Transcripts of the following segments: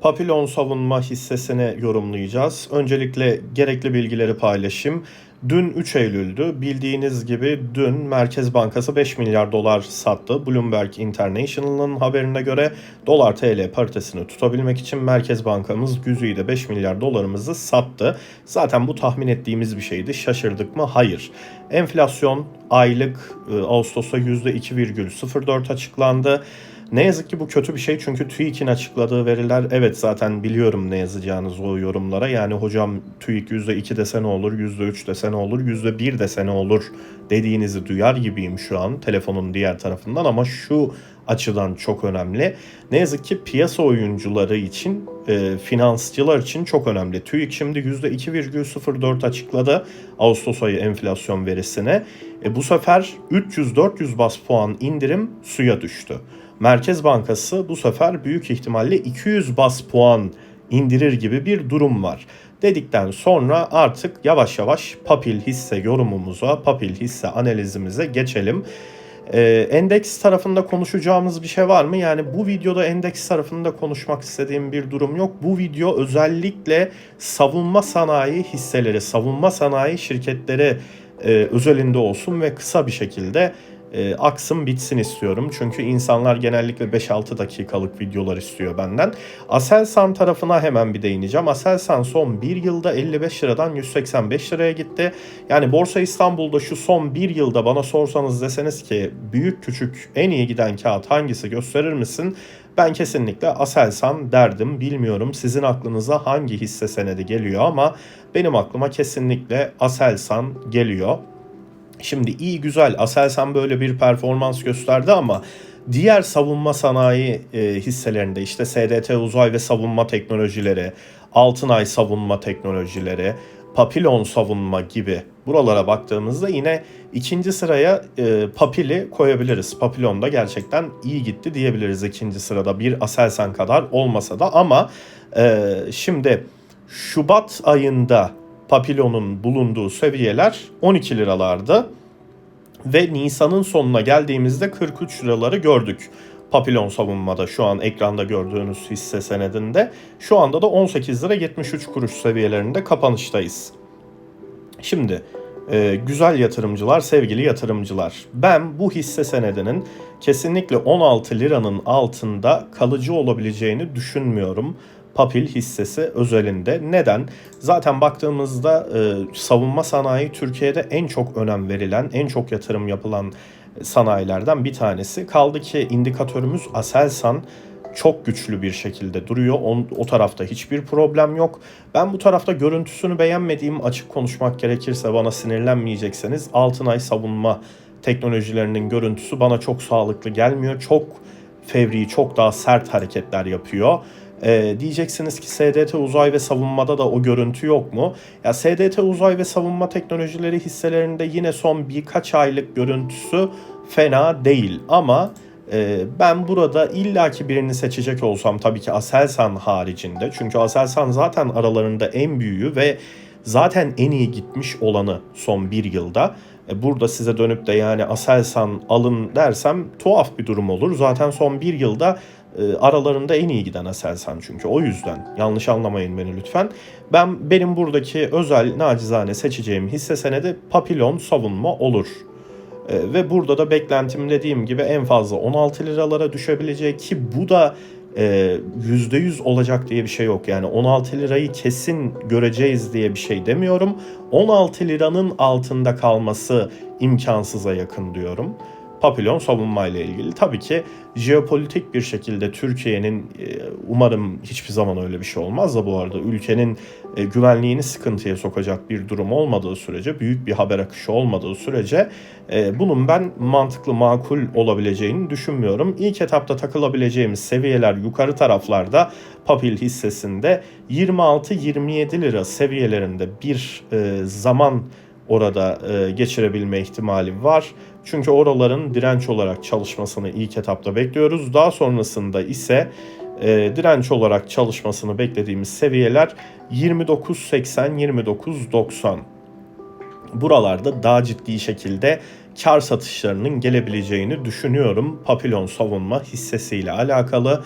Papillon savunma hissesini yorumlayacağız. Öncelikle gerekli bilgileri paylaşayım. Dün 3 Eylül'dü. Bildiğiniz gibi dün Merkez Bankası 5 milyar dolar sattı. Bloomberg International'ın haberine göre dolar TL paritesini tutabilmek için Merkez Bankamız güzüyle 5 milyar dolarımızı sattı. Zaten bu tahmin ettiğimiz bir şeydi. Şaşırdık mı? Hayır. Enflasyon aylık e, Ağustos'a %2,04 açıklandı. Ne yazık ki bu kötü bir şey çünkü TÜİK'in açıkladığı veriler evet zaten biliyorum ne yazacağınız o yorumlara. Yani hocam TÜİK %2 dese ne olur, %3 dese ne olur, %1 dese ne olur dediğinizi duyar gibiyim şu an telefonun diğer tarafından ama şu açıdan çok önemli. Ne yazık ki piyasa oyuncuları için, e, finansçılar için çok önemli. TÜİK şimdi %2,04 açıkladı Ağustos ayı enflasyon verisine. E, bu sefer 300-400 bas puan indirim suya düştü. Merkez Bankası bu sefer büyük ihtimalle 200 bas puan indirir gibi bir durum var. Dedikten sonra artık yavaş yavaş papil hisse yorumumuza, papil hisse analizimize geçelim. Ee, endeks tarafında konuşacağımız bir şey var mı? Yani bu videoda endeks tarafında konuşmak istediğim bir durum yok. Bu video özellikle savunma sanayi hisseleri, savunma sanayi şirketleri e, özelinde olsun ve kısa bir şekilde e, aksın bitsin istiyorum. Çünkü insanlar genellikle 5-6 dakikalık videolar istiyor benden. Aselsan tarafına hemen bir değineceğim. Aselsan son 1 yılda 55 liradan 185 liraya gitti. Yani Borsa İstanbul'da şu son 1 yılda bana sorsanız deseniz ki büyük küçük en iyi giden kağıt hangisi gösterir misin? Ben kesinlikle Aselsan derdim. Bilmiyorum sizin aklınıza hangi hisse senedi geliyor ama benim aklıma kesinlikle Aselsan geliyor. Şimdi iyi güzel Aselsan böyle bir performans gösterdi ama diğer savunma sanayi e, hisselerinde işte SDT Uzay ve Savunma Teknolojileri, Altınay Savunma Teknolojileri, Papillon Savunma gibi buralara baktığımızda yine ikinci sıraya e, Papil'i koyabiliriz. Papillon da gerçekten iyi gitti diyebiliriz ikinci sırada bir Aselsan kadar olmasa da ama e, şimdi Şubat ayında Papillon'un bulunduğu seviyeler 12 liralardı. Ve Nisan'ın sonuna geldiğimizde 43 liraları gördük. Papillon savunmada şu an ekranda gördüğünüz hisse senedinde. Şu anda da 18 lira 73 kuruş seviyelerinde kapanıştayız. Şimdi e, güzel yatırımcılar, sevgili yatırımcılar. Ben bu hisse senedinin kesinlikle 16 liranın altında kalıcı olabileceğini düşünmüyorum. Papil hissesi özelinde. Neden? Zaten baktığımızda e, savunma sanayi Türkiye'de en çok önem verilen, en çok yatırım yapılan sanayilerden bir tanesi. Kaldı ki indikatörümüz Aselsan çok güçlü bir şekilde duruyor. O, o tarafta hiçbir problem yok. Ben bu tarafta görüntüsünü beğenmediğim açık konuşmak gerekirse bana sinirlenmeyecekseniz Altınay savunma teknolojilerinin görüntüsü bana çok sağlıklı gelmiyor. Çok fevri, çok daha sert hareketler yapıyor. Ee, diyeceksiniz ki SDT uzay ve savunmada da o görüntü yok mu? Ya SDT uzay ve savunma teknolojileri hisselerinde yine son birkaç aylık görüntüsü fena değil ama e, ben burada illaki birini seçecek olsam tabii ki Aselsan haricinde. Çünkü Aselsan zaten aralarında en büyüğü ve zaten en iyi gitmiş olanı son bir yılda. E, burada size dönüp de yani Aselsan alın dersem tuhaf bir durum olur. Zaten son bir yılda e, aralarında en iyi giden Aselsan çünkü. O yüzden yanlış anlamayın beni lütfen. Ben benim buradaki özel nacizane seçeceğim hisse senedi Papillon savunma olur. E, ve burada da beklentim dediğim gibi en fazla 16 liralara düşebilecek ki bu da e, %100 olacak diye bir şey yok. Yani 16 lirayı kesin göreceğiz diye bir şey demiyorum. 16 liranın altında kalması imkansıza yakın diyorum. Papillon savunma ile ilgili. Tabii ki jeopolitik bir şekilde Türkiye'nin e, umarım hiçbir zaman öyle bir şey olmaz da bu arada ülkenin e, güvenliğini sıkıntıya sokacak bir durum olmadığı sürece, büyük bir haber akışı olmadığı sürece e, bunun ben mantıklı, makul olabileceğini düşünmüyorum. İlk etapta takılabileceğimiz seviyeler yukarı taraflarda Papil hissesinde 26-27 lira seviyelerinde bir zaman orada e, geçirebilme ihtimali var. Çünkü oraların direnç olarak çalışmasını ilk etapta bekliyoruz. Daha sonrasında ise e, direnç olarak çalışmasını beklediğimiz seviyeler 29.80-29.90. Buralarda daha ciddi şekilde kar satışlarının gelebileceğini düşünüyorum. Papillon savunma hissesiyle alakalı.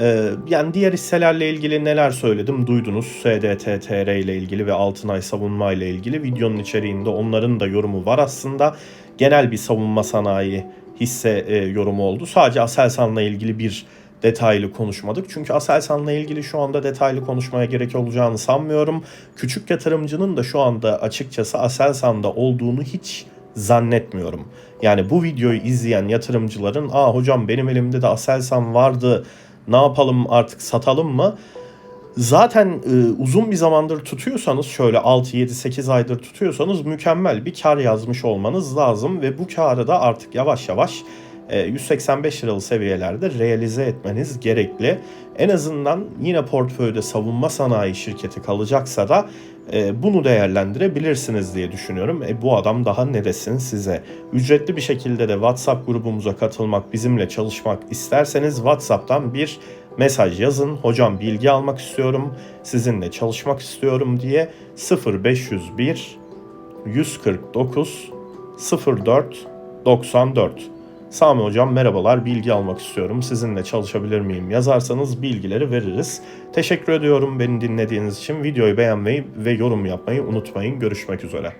Ee, yani diğer hisselerle ilgili neler söyledim duydunuz. SDTTR ile ilgili ve Altınay Savunma ile ilgili videonun içeriğinde onların da yorumu var aslında. Genel bir savunma sanayi hisse e, yorumu oldu. Sadece Aselsan'la ilgili bir detaylı konuşmadık. Çünkü Aselsan'la ilgili şu anda detaylı konuşmaya gerek olacağını sanmıyorum. Küçük yatırımcının da şu anda açıkçası Aselsan'da olduğunu hiç zannetmiyorum. Yani bu videoyu izleyen yatırımcıların aa hocam benim elimde de Aselsan vardı ne yapalım artık satalım mı? Zaten e, uzun bir zamandır tutuyorsanız şöyle 6 7 8 aydır tutuyorsanız mükemmel bir kar yazmış olmanız lazım ve bu karı da artık yavaş yavaş 185 liralı seviyelerde realize etmeniz gerekli. En azından yine portföyde savunma sanayi şirketi kalacaksa da e, bunu değerlendirebilirsiniz diye düşünüyorum. E, bu adam daha ne desin size? Ücretli bir şekilde de WhatsApp grubumuza katılmak, bizimle çalışmak isterseniz WhatsApp'tan bir mesaj yazın. Hocam bilgi almak istiyorum, sizinle çalışmak istiyorum diye 0501 149 04 94 Sami hocam merhabalar. Bilgi almak istiyorum. Sizinle çalışabilir miyim? Yazarsanız bilgileri veririz. Teşekkür ediyorum beni dinlediğiniz için. Videoyu beğenmeyi ve yorum yapmayı unutmayın. Görüşmek üzere.